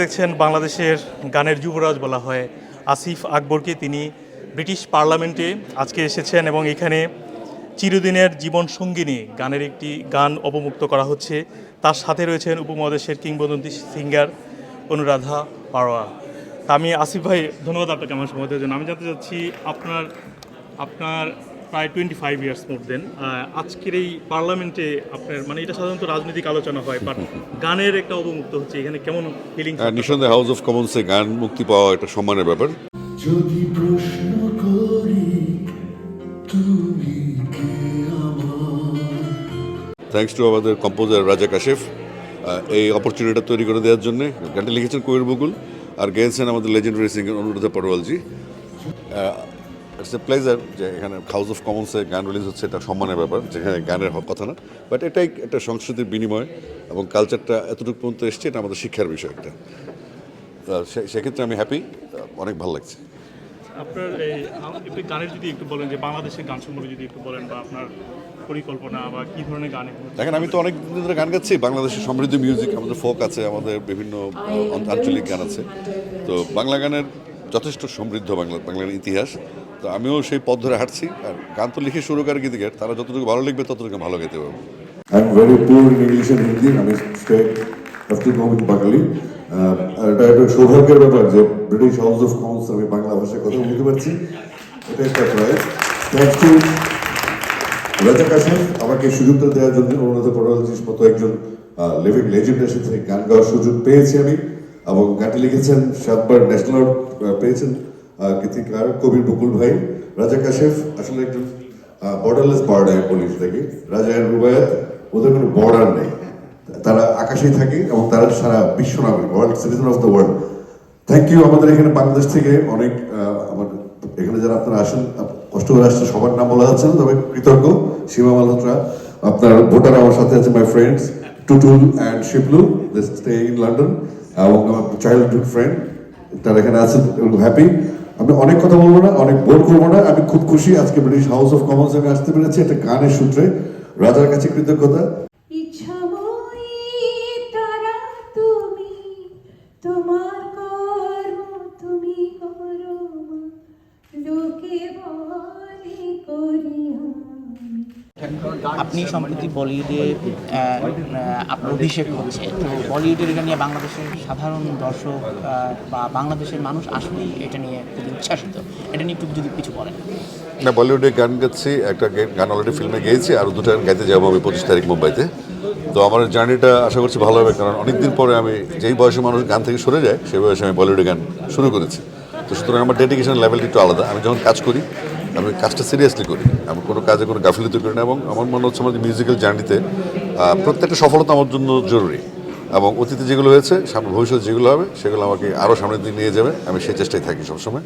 দেখছেন, বাংলাদেশের গানের যুবরাজ বলা হয় আসিফ আকবরকে। তিনি ব্রিটিশ পার্লামেন্টে আজকে এসেছেন এবং এখানে চিরদিনের জীবন সঙ্গিনী গানের একটি গান অবমুক্ত করা হচ্ছে। তার সাথে রয়েছেন উপমহাদেশের কিংবদন্তি সিঙ্গার অনুরাধা পাড়োয়া। তা আমি আসিফ ভাই, ধন্যবাদ আপনাকে আমার সময় দেওয়ার জন্য। আমি জানতে চাচ্ছি, আপনার আপনার প্রায় twenty five years more then আজকের এই পার্লামেন্টে আপনার মানে এটা সাধারণত রাজনৈতিক আলোচনা হয় বাট গানের একটা অবমুক্ত হচ্ছে এখানে কেমন ফিলিং আর নিঃসন্দেহে হাউস অফ কমন্সে গান মুক্তি পাওয়া একটা সম্মানের ব্যাপার। যদি প্রশ্ন করি তুমি টু আমাদের কম্পোজার রাজা কাশেফ এই অপরচুনিটিটা তৈরি করে দেওয়ার জন্য গানটি লিখেছেন কোয়ের বকুল আর গেয়েছেন আমাদের লেজেন্ডারি সিঙ্গার অনুরোধা পরওয়ালজি ইটস এ প্লেজার যে এখানে হাউস অফ কমন্সে গান রিলিজ হচ্ছে এটা সম্মানের ব্যাপার যেখানে গানের কথা না। বাট এটাই একটা সংস্কৃতির বিনিময় এবং কালচারটা এতটুকু পর্যন্ত এসছে এটা আমাদের শিক্ষার বিষয় একটা। সেক্ষেত্রে আমি হ্যাপি অনেক ভালো লাগছে। আপনার এই গানের যদি একটু বলেন যে বাংলাদেশের গান সম্পর্কে যদি একটু বলেন বা আপনার পরিকল্পনা বা কি ধরনের গান দেখেন আমি তো অনেক দিন ধরে গান গাচ্ছি বাংলাদেশের সমৃদ্ধ মিউজিক আমাদের ফোক আছে আমাদের বিভিন্ন আঞ্চলিক গান আছে। তো বাংলা গানের যথেষ্ট সমৃদ্ধ বাংলা বাংলার ইতিহাস। তো আমিও সেই পথ ধরে হাঁটছি। আর গান তো লিখে শুরু করে গীতিকার তারা যতটুকু ভালো লিখবে, ততটুকু ভালো গাইতে পারব। I'm very poor in English and Hindi. আমি straight have to go with বাঙালি আর এটা একটা সৌভাগ্যের ব্যাপার যে ব্রিটিশ হাউস অফ কমন্স আমি বাংলা ভাষায় কথা বলতে পারছি। এটা একটা প্রাইজ থ্যাংকস টু রাজা কাশেম আমাকে সুযোগটা দেওয়ার জন্য অনুরাধা পড়ালজির মতো একজন লিভিং লেজেন্ডের সাথে গান গাওয়ার সুযোগ পেয়েছি আমি। এবং গানটি লিখেছেন সাতবার ন্যাশনাল পেয়েছেন। গীতিকার কবির বকুল ভাই রাজা কাশেফ আসলে একজন বর্ডারলেস বার্ড আমি বলি সেটাকে রাজা রুবায়াত ওদের কোনো বর্ডার নেই। তারা আকাশেই থাকে এবং তারা সারা বিশ্ব নামে world citizen of the world thank you আমাদের এখানে বাংলাদেশ থেকে অনেক আহ, আমাদের এখানে যারা আপনারা আসেন কষ্ট করে আসছে সবার নাম বলা যাচ্ছে তবে কৃতজ্ঞ সীমা মালহোত্রা। আপনার ভোটার আমার সাথে আছে my friends Tutul and Shiblu stay in London এবং আমার চাইল্ডহুড ফ্রেন্ড তারা এখানে আছে হ্যাপি আমি অনেক কথা বলব না, অনেক বোর করব না। আমি খুব খুশি আজকে ব্রিটিশ হাউস অফ কমন্স আমি আসতে পেরেছি, একটা কানের সূত্রে। রাজার কাছে কৃতজ্ঞতা। আপনি সম্প্রতি বলিউডে আপনার অভিষেক হচ্ছে। তো বলিউডের এটা নিয়ে বাংলাদেশের সাধারণ দর্শক বা বাংলাদেশের মানুষ আসলেই এটা নিয়ে খুবই উচ্ছ্বাসিত। এটা নিয়ে একটু যদি কিছু বলেন। না বলিউডে গান গাচ্ছি, একটা গান অলরেডি ফিল্মে গেয়েছি, আর দুটো গান গাইতে যাব আমি পঁচিশ তারিখ মুম্বাইতে। তো আমার জার্নিটা আশা করছি ভালো হবে, কারণ অনেকদিন পরে আমি যেই বয়সে মানুষ গান থেকে সরে যায় সেই বয়সে আমি বলিউডে গান শুরু করেছি। তো সুতরাং আমার ডেডিকেশন লেভেলটা একটু আলাদা। আমি যখন কাজ করি আমি কাজটা সিরিয়াসলি করি। আমি কোনো কাজে কোনো গাফিলতি করি না এবং আমার মনে হচ্ছে আমার মিউজিক্যাল জার্নিতে প্রত্যেকটা সফলতা আমার জন্য জরুরি। এবং অতীতে যেগুলো হয়েছে সামনে ভবিষ্যতে যেগুলো হবে, সেগুলো আমাকে আরও সামনের দিকে নিয়ে যাবে। আমি সেই চেষ্টাই থাকি সবসময়।